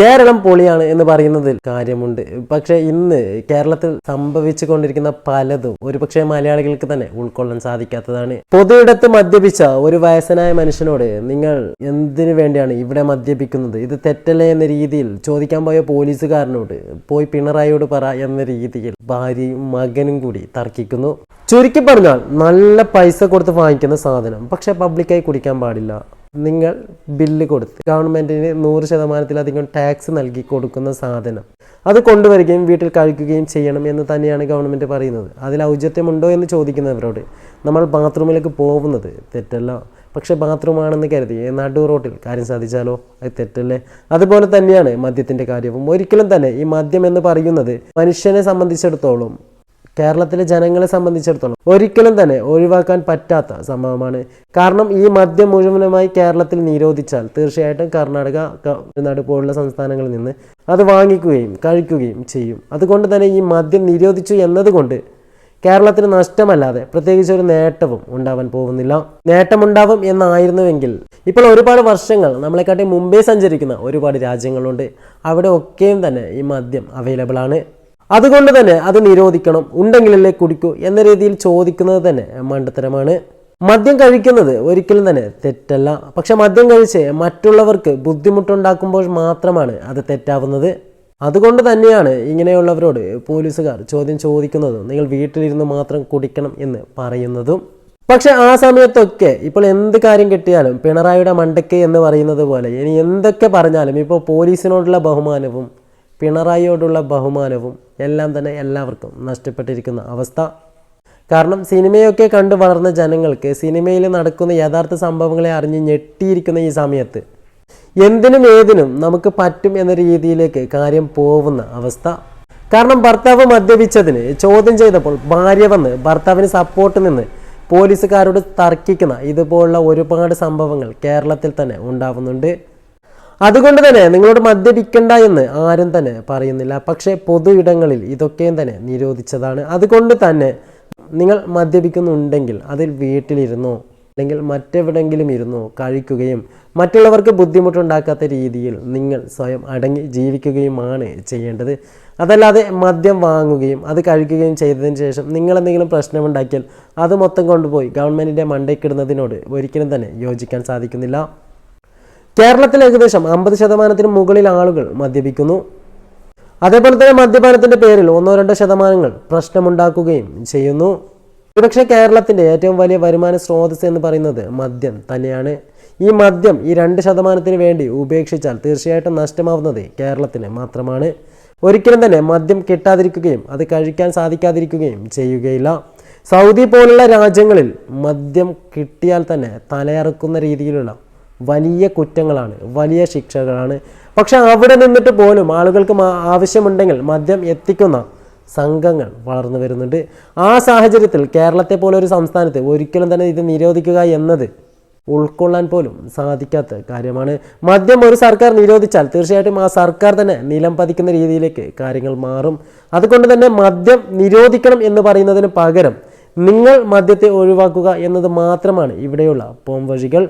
കേരളം പൊളിയാണ് എന്ന് പറയുന്നതിൽ കാര്യമുണ്ട്. പക്ഷെ ഇന്ന് കേരളത്തിൽ സംഭവിച്ചു കൊണ്ടിരിക്കുന്ന പലതും ഒരുപക്ഷെ മലയാളികൾക്ക് തന്നെ ഉൾക്കൊള്ളാൻ സാധിക്കാത്തതാണ്. പൊതുയിടത്ത് മദ്യപിച്ച ഒരു വയസ്സനായ മനുഷ്യനോട് നിങ്ങൾ എന്തിനു വേണ്ടിയാണ് ഇവിടെ മദ്യപിക്കുന്നത്? ഇത് തെറ്റല്ലേ എന്ന രീതിയിൽ ചോദിക്കാൻ പോയ പോലീസുകാരനോട് പോയി പിണറായിയോട് പറ എന്ന രീതിയിൽ ഭാര്യയും മകനും കൂടി തർക്കിക്കുന്നു. ചുരുക്കി പറഞ്ഞാൽ നല്ല പൈസ കൊടുത്ത് വാങ്ങിക്കുന്ന സാധനം പക്ഷെ പബ്ലിക്കായി കുടിക്കാൻ പാടില്ല. നിങ്ങൾ ബില്ല് കൊടുത്ത് ഗവൺമെന്റിന് നൂറ് ശതമാനത്തിലധികം ടാക്സ് നൽകി കൊടുക്കുന്ന സാധനം. അത് കൊണ്ടുവരികയും വീട്ടിൽ കഴിക്കുകയും ചെയ്യണം എന്ന് തന്നെയാണ് ഗവൺമെന്റ് പറയുന്നത്. അതിൽ ഔചിത്യമുണ്ടോ എന്ന് ചോദിക്കുന്നവരോട് നമ്മൾ ബാത്റൂമിലേക്ക് പോകുന്നത് തെറ്റല്ല. പക്ഷേ ബാത്റൂമാണെന്ന് കരുതി നടു റോട്ടിൽ കാര്യം സാധിച്ചാലോ? അത് തെറ്റല്ലേ? അതുപോലെ തന്നെയാണ് മദ്യത്തിന്റെ കാര്യവും. ഒരിക്കലും തന്നെ ഈ മദ്യം എന്ന് പറയുന്നത് മനുഷ്യനെ സംബന്ധിച്ചിടത്തോളം കേരളത്തിലെ ജനങ്ങളെ സംബന്ധിച്ചിടത്തോളം ഒരിക്കലും തന്നെ ഒഴിവാക്കാൻ പറ്റാത്ത സംഭവമാണ്. കാരണം ഈ മദ്യം മുഴുവനുമായി കേരളത്തിൽ നിരോധിച്ചാൽ തീർച്ചയായിട്ടും കർണാടക തമിഴ്നാട് പോലുള്ള സംസ്ഥാനങ്ങളിൽ നിന്ന് അത് വാങ്ങിക്കുകയും കഴിക്കുകയും ചെയ്യും. അതുകൊണ്ട് തന്നെ ഈ മദ്യം നിരോധിച്ചു എന്നതുകൊണ്ട് കേരളത്തിന് നഷ്ടമല്ലാതെ പ്രത്യേകിച്ച് ഒരു നേട്ടവും ഉണ്ടാവാൻ പോകുന്നില്ല. നേട്ടമുണ്ടാവും എന്നായിരുന്നുവെങ്കിൽ ഇപ്പോൾ ഒരുപാട് വർഷങ്ങൾ നമ്മളെക്കാട്ടി മുമ്പേ സഞ്ചരിക്കുന്ന ഒരുപാട് രാജ്യങ്ങളുണ്ട്. അവിടെ ഒക്കെയും തന്നെ ഈ മദ്യം അവൈലബിൾ ആണ്. അതുകൊണ്ട് തന്നെ അത് നിരോധിക്കണം. ഉണ്ടെങ്കിലല്ലേ കുടിക്കൂ എന്ന രീതിയിൽ ചോദിക്കുന്നത് തന്നെ മണ്ടത്തരമാണ് മദ്യം കഴിക്കുന്നത് ഒരിക്കലും തന്നെ തെറ്റല്ല. പക്ഷെ മദ്യം കഴിച്ച് മറ്റുള്ളവർക്ക് ബുദ്ധിമുട്ടുണ്ടാക്കുമ്പോൾ മാത്രമാണ് അത് തെറ്റാവുന്നത്. അതുകൊണ്ട് തന്നെയാണ് ഇങ്ങനെയുള്ളവരോട് പോലീസുകാർ ചോദ്യം ചോദിക്കുന്നതും. നിങ്ങൾ വീട്ടിലിരുന്ന് മാത്രം കുടിക്കണം എന്ന് പറയുന്നതും. പക്ഷെ ആ സമയത്തൊക്കെ ഇപ്പോൾ എന്ത് കാര്യം കിട്ടിയാലും പിണറായിയുടെ മണ്ടയ്ക്ക് എന്ന് പറയുന്നത് പോലെ ഇനി എന്തൊക്കെ പറഞ്ഞാലും ഇപ്പോൾ പോലീസിനോടുള്ള ബഹുമാനവും പിണറായിയോടുള്ള ബഹുമാനവും എല്ലാം തന്നെ എല്ലാവർക്കും നഷ്ടപ്പെട്ടിരിക്കുന്ന അവസ്ഥ. കാരണം സിനിമയൊക്കെ കണ്ടു വളർന്ന ജനങ്ങൾക്ക് സിനിമയിൽ നടക്കുന്ന യഥാർത്ഥ സംഭവങ്ങളെ അറിഞ്ഞ് ഞെട്ടിയിരിക്കുന്ന ഈ സമയത്ത് എന്തിനും ഏതിനും നമുക്ക് പറ്റും എന്ന രീതിയിലേക്ക് കാര്യം പോകുന്ന അവസ്ഥ. കാരണം ഭർത്താവ് മദ്യപിച്ചതിന് ചോദ്യം ചെയ്തപ്പോൾ ഭാര്യ വന്ന് ഭർത്താവിന് സപ്പോർട്ട് നിന്ന് പോലീസുകാരോട് തർക്കിക്കുന്ന ഇതുപോലുള്ള ഒരുപാട് സംഭവങ്ങൾ കേരളത്തിൽ തന്നെ ഉണ്ടാവുന്നുണ്ട്. അതുകൊണ്ട് തന്നെ നിങ്ങളോട് മദ്യപിക്കണ്ട എന്ന് ആരും തന്നെ പറയുന്നില്ല. പക്ഷേ പൊതു ഇടങ്ങളിൽ ഇതൊക്കെയും തന്നെ നിരോധിച്ചതാണ്. അതുകൊണ്ട് തന്നെ നിങ്ങൾ മദ്യപിക്കുന്നുണ്ടെങ്കിൽ അതിൽ വീട്ടിലിരുന്നോ അല്ലെങ്കിൽ മറ്റെവിടെങ്കിലും ഇരുന്നോ കഴിക്കുകയും മറ്റുള്ളവർക്ക് ബുദ്ധിമുട്ടുണ്ടാക്കാത്ത രീതിയിൽ നിങ്ങൾ സ്വയം അടങ്ങി ജീവിക്കുകയുമാണ് ചെയ്യേണ്ടത്. അതല്ലാതെ മദ്യം വാങ്ങുകയും അത് കഴിക്കുകയും ചെയ്തതിന് ശേഷം നിങ്ങൾ എന്തെങ്കിലും പ്രശ്നമുണ്ടാക്കിയാൽ അത് മൊത്തം കൊണ്ടുപോയി ഗവൺമെന്റിന്റെ മണ്ടയ്ക്കിടുന്നതിനോട് ഒരിക്കലും തന്നെ യോജിക്കാൻ സാധിക്കുന്നില്ല. കേരളത്തിൽ ഏകദേശം അമ്പത് ശതമാനത്തിന് മുകളിൽ ആളുകൾ മദ്യപിക്കുന്നു. അതേപോലെ തന്നെ മദ്യപാനത്തിന്റെ പേരിൽ ഒന്നോ രണ്ടോ ശതമാനങ്ങൾ പ്രശ്നമുണ്ടാക്കുകയും ചെയ്യുന്നു. ഒരുപക്ഷെ കേരളത്തിന്റെ ഏറ്റവും വലിയ വരുമാന സ്രോതസ് എന്ന് പറയുന്നത് മദ്യം തന്നെയാണ്. ഈ മദ്യം ഈ രണ്ട് ശതമാനത്തിന് വേണ്ടി ഉപേക്ഷിച്ചാൽ തീർച്ചയായിട്ടും നഷ്ടമാവുന്നത് കേരളത്തിന് മാത്രമാണ്. ഒരിക്കലും തന്നെ മദ്യം കിട്ടാതിരിക്കുകയും അത് കഴിക്കാൻ സാധിക്കാതിരിക്കുകയും ചെയ്യുകയില്ല. സൗദി പോലുള്ള രാജ്യങ്ങളിൽ മദ്യം കിട്ടിയാൽ തന്നെ തലയറക്കുന്ന രീതിയിലുള്ള വലിയ കുറ്റങ്ങളാണ് വലിയ ശിക്ഷകളാണ്. പക്ഷെ അവിടെ നിന്നിട്ട് പോലും ആളുകൾക്ക് ആവശ്യമുണ്ടെങ്കിൽ മദ്യം എത്തിക്കുന്ന സംഘങ്ങൾ വളർന്നു വരുന്നുണ്ട്. ആ സാഹചര്യത്തിൽ കേരളത്തെ പോലെ ഒരു സംസ്ഥാനത്ത് ഒരിക്കലും തന്നെ ഇത് നിരോധിക്കുക എന്നത് ഉൾക്കൊള്ളാൻ പോലും സാധിക്കാത്ത കാര്യമാണ്. മദ്യം ഒരു സർക്കാർ നിരോധിച്ചാൽ തീർച്ചയായിട്ടും ആ സർക്കാർ തന്നെ നിലം പതിക്കുന്ന രീതിയിലേക്ക് കാര്യങ്ങൾ മാറും. അതുകൊണ്ട് തന്നെ മദ്യം നിരോധിക്കണം എന്ന് പറയുന്നതിന് പകരം നിങ്ങൾ മദ്യത്തെ ഒഴിവാക്കുക എന്നത് മാത്രമാണ് ഇവിടെയുള്ള പോംവഴികൾ